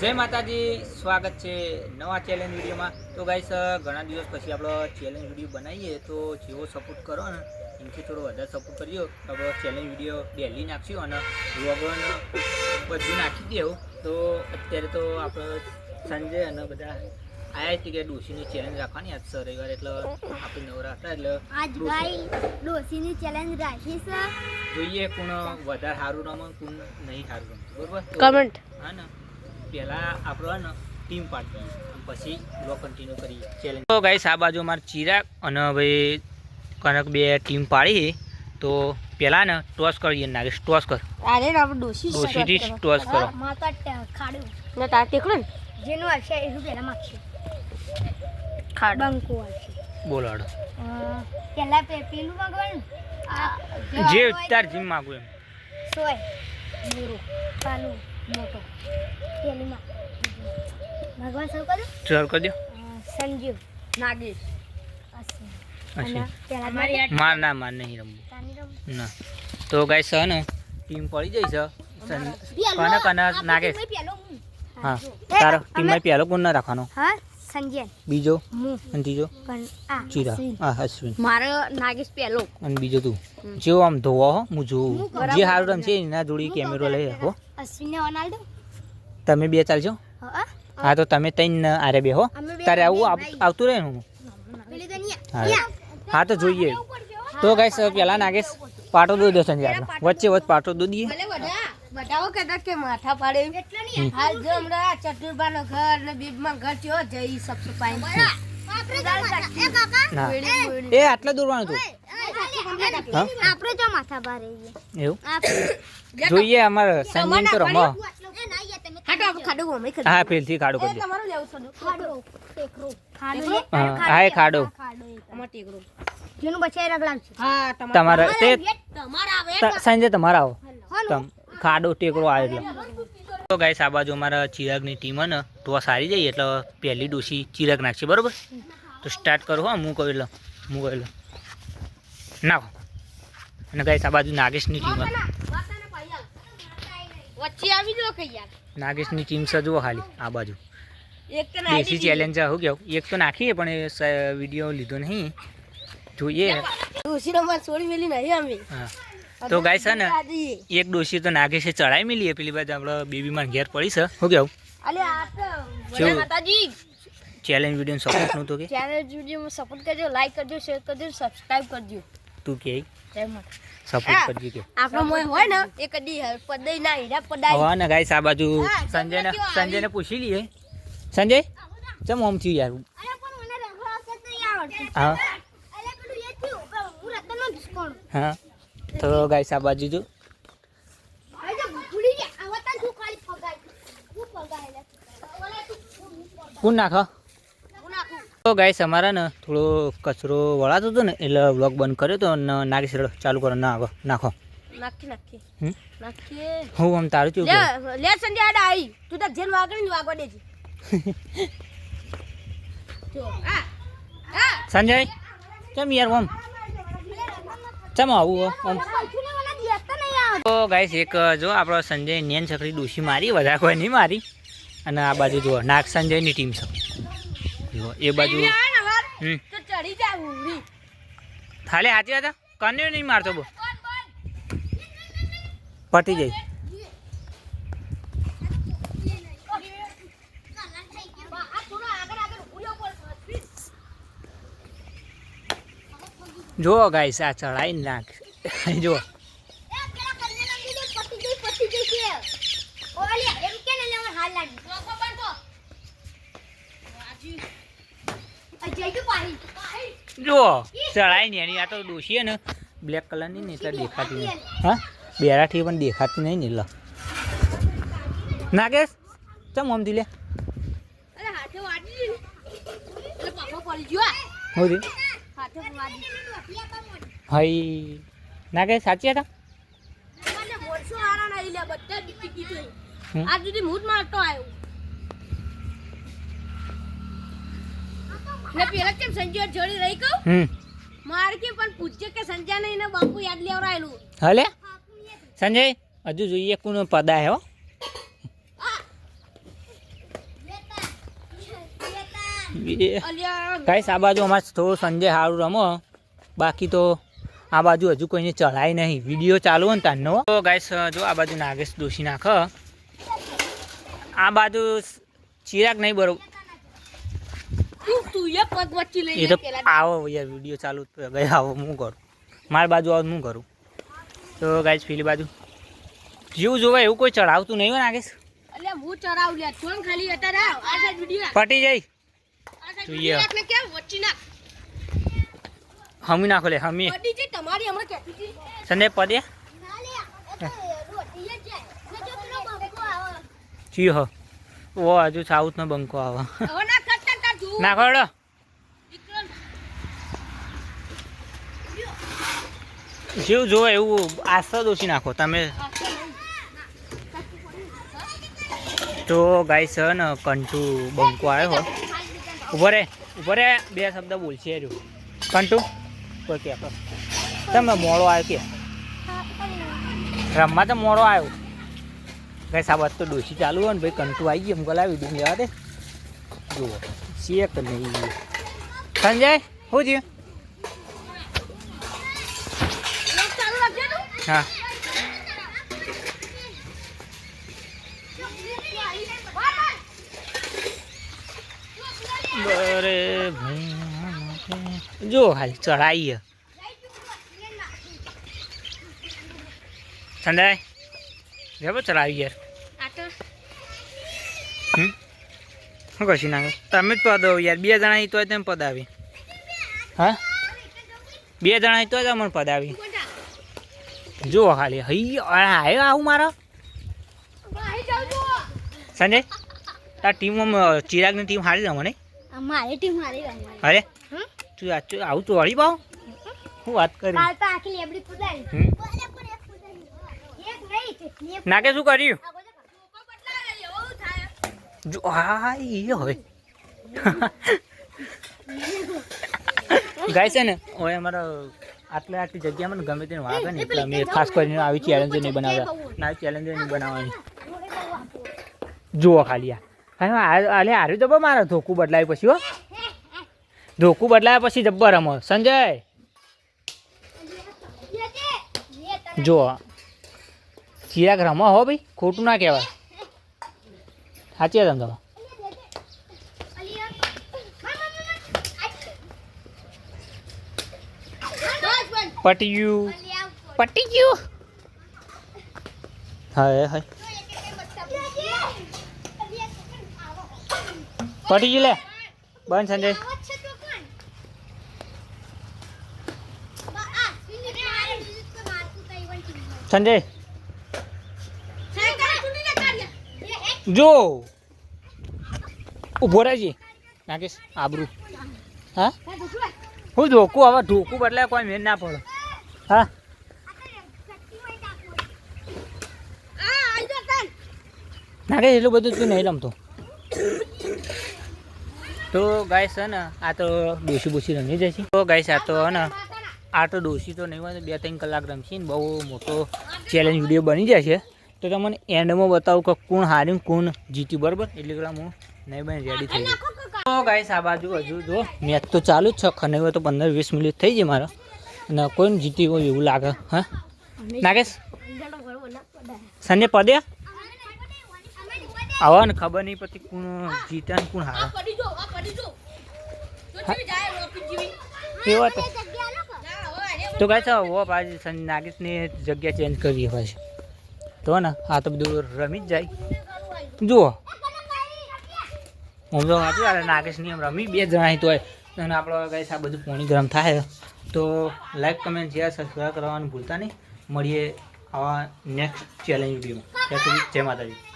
જય માતાજી સ્વાગત છે નવા ચેલેન્જ વિડીયોમાં. તો ગાઈસ ઘણા દિવસ પછી આપણો ચેલેન્જ વીડિયો બનાવીએ તો જેવો સપોર્ટ કરો ને એનાથી થોડો વધારે સપોર્ટ કરજો આપણો ચેલેન્જ વીડિયો ડેલી નાખશું અને વ્લોગન બધું નાખી દેવું તો અત્યારે તો આપણે સંજય અને બધા આયા છે કે ડોસીની ચેલેન્જ રાખવાની. આજ સર રવિવાર એટલે આપણે નવરા હતા એટલે આજ ભાઈ ડોસીની ચેલેન્જ રાખી સર જોઈએ કોણ વધારે સારું રમે કોણ નહીં સારું રમે. બરોબર? કમેન્ટ હા ને. પહેલા આપણો ને ટીમ પાર્ટી પછી લો કન્ટિન્યુ કરીએ. ચેલેન્જ તો ગાઈસ આ બાજુ અમારે ચિરાગ અને ભાઈ કનક બે ટીમ પાડી તો પેલા ને ટોસ કરીએ નાગેશ ટોસ કર. અરે આપણે ડોસી ડોશીથી જ ટોસ કરો. માતા ખાડું. ને તાર ટેકડો ને? જેનું આવશે એનું પહેલા માખશે ખાડ. બંકો આવશે. બોલાડો. પહેલા પે- પેલું માગવાનું? જે તાર જીમ માગું એમ. સોય મોરો કાલુ. મોટો. ભગવાન સર સંજીવ. નાગેશ. મારી ના માર નહીં રમવું ના. તો ગાય છે ને ટીમ પડી જઈ છે. કનક અને નાગેશ. હા. તારો ટીમમાં પહેલો કોણ ના રાખવાનો? હા સંજય બીજો? અને ત્રીજો? આ અશ્વિન. મારો નાગેશ પહેલો અને બીજો તું. જેવો આમ ધોવા હો હું જોઉં. જે સારું રમશે એના જોડી કેમેરો લઈ રાખો. અશ્વિન રોનાલ્ડો? તમે બે ચાલજો. હા? હા તો તમે ત્રણ આરે બે હો. તારે આવું આવતું રહે હું? હા. તો જોઈએ. તો ગાઈસ પેલા નાગેશ પાટો દૂધ દેશો સંજય આપણે વચ્ચે વચ્ચે પાટો દૂધ દઈએ. ભલે બધા કે માથા પાડે હાલ જો હમણાં ઘર ને બીબમાં ઘર થયો જઈ એ કાકા ના. એ આટલા દૂરવાનું તું. હા આપણે જો માથા ભારે એવું? જોઈએ અમારે સંજય તો રમો હા લેવું છે ખાડો. કરજો હા એ ખાડો. ખાડો એક. અમાર ટેકરો. જેનું બચાઈ રગલામ છે. હા તમારે તે તમારા આવે તમારા આવો. તમ ખાડો ટેકરો આવે એટલે તો ગાઈસ આ બાજુ અમારા ચિરાગની ટીમ ને તો સારી જઈએ એટલે પહેલી ડોસી ચિરાગ નાખશે બરોબર? તો સ્ટાર્ટ કરો હા હું કહું એટલે હું કહું એટલે. નાખો. અને ગાઈસ આ બાજુ નાગેશની ટીમ વચ્ચે આવી જો કે યાર? નાગેશની ટીમ સજવો ખાલી આ બાજુ. દેશી ચેલેન્જ હું કેવું એક તો નાખીએ પણ એ વીડિયો લીધો નહીં. જોઈએ. તો ગાય છે ને એક ડોશી તો નાગેશે ચડાવી મેલીએ પેલી બાજુ આપણે બેબીમાં ઘેર પડી છે. શું કેવું ચેલેન્જ વીડિયો સપોર્ટ નહોતો કે? ચેલેન્જ વિડીયોમાં સપોર્ટ કરજો લાઈક કરજો શેર કરજો સબસ્ક્રાઈબ કરજો. તું કે. સપોર્ટ કરજો કે. આપણો મોય હોય ને એ કદી પદઈ ના હીરા પડાય હવે ને ગાઈસ આ બાજુ હા, સંજયને સંજયને પૂછી લઈએ. સંજય ચમ ઓમ થયું યાર? હા. હું હા. તો ગાઈસ આ બાજુ જો. હું કોણ હું નાખું તો ગાઈસ અમારા ને થોડો કચરો વળાતો હતો ને એટલે વ્લોગ બંધ કર્યો તો નાગેશ રેડો ચાલુ કરો ના નાખો. નાખી નાખી? હું આમ તારું ચેવું લે સંધ્યા આડા આવી તું તાર જેન વાગણી ને વાગવા દેજે. સંજય ચમ યાર ઓમ. ચમ આવું? ઓમ તો ગાઈસ એક જો આપણો સંજય નેન છકડી ડોશી મારી વધારે કોઈ નહીં મારી. અને આ બાજુ જુઓ નાગ સંજયની ટીમ છે. એ બાજુ થાલે હાચી હતા કન્યો નહીં મારતો બો પટી જાય. જુઓ ગાઈસ આ ચડાઈ નાખ. જુઓ હાલ લાગી લોકો બંધો અજય તો પાહી જુઓ ચડાઈ ને એની આ તો દોષીએ ને બ્લેક કલરની ને એટલે દેખાતી નહીં. હા? બેરાથી પણ દેખાતી નહીં ને એટલે નાગેશ ચમ ઓમથી લે? આ. હઈ. નાગેશ સાચી હતા લે. આજ સુધી હું મારતો આવ્યો. ને પેલા કેમ સંજય જોડી રહી કહું? હમ. માર કે પણ પૂછજે કે સંજય ને બાપુ યાદ લેવરાયેલું. હલે? સંજય હજુ જોઈએ કોનો પદા હે. હો બે આ બાજુ અમારે થોડું સંજય સારું રમો. બાકી તો આ બાજુ હજુ કોઈને ચઢાય નહીં. વીડિયો ચાલુ હોય ને તારનો તો ગાઈસ જો આ બાજુ નાગેશ દોશી નાખ આ બાજુ ચિરાગ નહીં બરોબર તું તું એ પગ વચ્ચે લઈ એ તો આવો યાર વીડિયો ચાલુ ગયા આવો હું કરું? મારી બાજુ આવો હું કરું? તો ગાઈસ પેલી બાજુ. જેવું જોવાય એવું કોઈ ચડાવતું નહીં હોય નાગેશ? અલ્યા હું ચરાવ લ્યા. છોન ખાલી અત્યારે આવ. આ સાઈડ વિડિયો ફટી જાય. જોઈએ. આપણે કેમ? વચ્ચે ના હમી નાખો લે હમી પડી તમારી હમણાં હતી. ના લે રોટી જ જાય. ને જો પેલો બંકો આવે. ચી હો ઓ હજુ સાઉથનો બંકો આવે હવે ના કરતા તાર જોવું નાખો જેવું જોવે એવું આસ્તા દોશી નાખો તમે. તો ગાય છે ને કંટુ બંકો આવ્યો હો. ઊભો રે ઊભો રે, બે શબ્દ બોલશે જો કંટુ કોઈ કે તમે મોડો આવ્યો કે? રમવા તો મોડો આવ્યો. ગાય સાબત તો દોષી ચાલુ હોય ને ભાઈ, કંટુ આવી ગયો, એમ ગલાવી દઉં, લેવા દે. જુઓ. શેક નહીં સંજય શું થયું? હા. બરે ભાઈ જો હાલ ચડાઈએ સંડાય જબર ચડાવી યાર આ તો. હમ શું કશી નાખે તમે જ પદ હો યાર. બે જણા તો તોય તેમ પદ આવી. હા? બે જણા તો તમને પદ આવી. જુઓ ખાલી હઈ આવ્યો આવું મારો? સંજય તાર ટીમમાં ચિરાગની ટીમ હારી રમે નહીં ટીમ હારી રમવાની અરે? તું આવું તું હળી પાવ. શું વાત કરી. નાકે શું કર્યું આ બધા લોકો બદલાય એવું થાય જો હા એ હોય ગાય છે ને હવે અમારા આટલે આટલી જગ્યા મને ગમે તેને વાગે ને એટલે અમે ખાસ કરીને આવી ચેલેન્જ નહીં બનાવ્યા ના આવી ચેલેન્જ નહીં બનાવવાની જુઓ ખાલી આ આલે હાર્યું જબર મારે ધોકું બદલાય પછી હો ધોકું બદલાયા પછી જબ્બર રમો સંજય જુઓ ચિરાગ રમો હો ભાઈ ખોટું ના કહેવાય સાચી વાત તમે બસ બસ પટી ગયું પટી ગયું હા હા પટી ગયું લે. બંધ સંજય. સંજય સાહેબ તારે ચૂંટી લે કાઢ્યા જો. ઊભો રહેજે નાગેશ, આબરું. હા? હું ધોકું હવે, ધોકું બદલાય કોઈ મેન ના પડે. હા? નાગેશ, એટલું બધું તું નહીં રમતો. તો ગાય છે ને, આ તો ડોસી બોસી રમી જાય છે. તો ગાય આ તો ને, આ તો ડોસી તો નહીં હોય, બે ત્રણ કલાક રમશે ને, બહુ મોટો ચેલેન્જ વીડિયો બની જશે તો તમને એન્ડમાં બતાવું કે કોણ હાર્યું કોણ જીત્યું, બરાબર? એટલે પેલા હું નહીં બને રેડી થઈ ગયું. તો ગાઈસ આ બાજુ હજુ જો મેચ તો ચાલુ જ છે. ખને હોય તો પંદર વીસ મિનિટ થઈ જાય મારો. અને કોઈ જીતી હોય એવું લાગે, હા? નાગેશ? સંજય પદે? આવા ને, ખબર નહીં પછી કોણ જીતે ને કોણ હારે. તો? ના છે વો પાછી નાગેશની જગ્યા ચેન્જ કરીએ પાછી તો ને, આ તો બધું રમી જ જાય. જુઓ. હું તો વાંચું યાર નાગેશની એમ રમી, બે જણા તો હોય. અને આપણો ગાઈસ આ બધું પોણી ગરમ થાય તો લાઈક કમેન્ટ શેર સબસ્ક્રાઈબ કરવાનું ભૂલતા નહીં. મળીએ આવા નેક્સ્ટ ચેલેન્જ વિડીયોમાં ત્યાં સુધી જય માતાજી.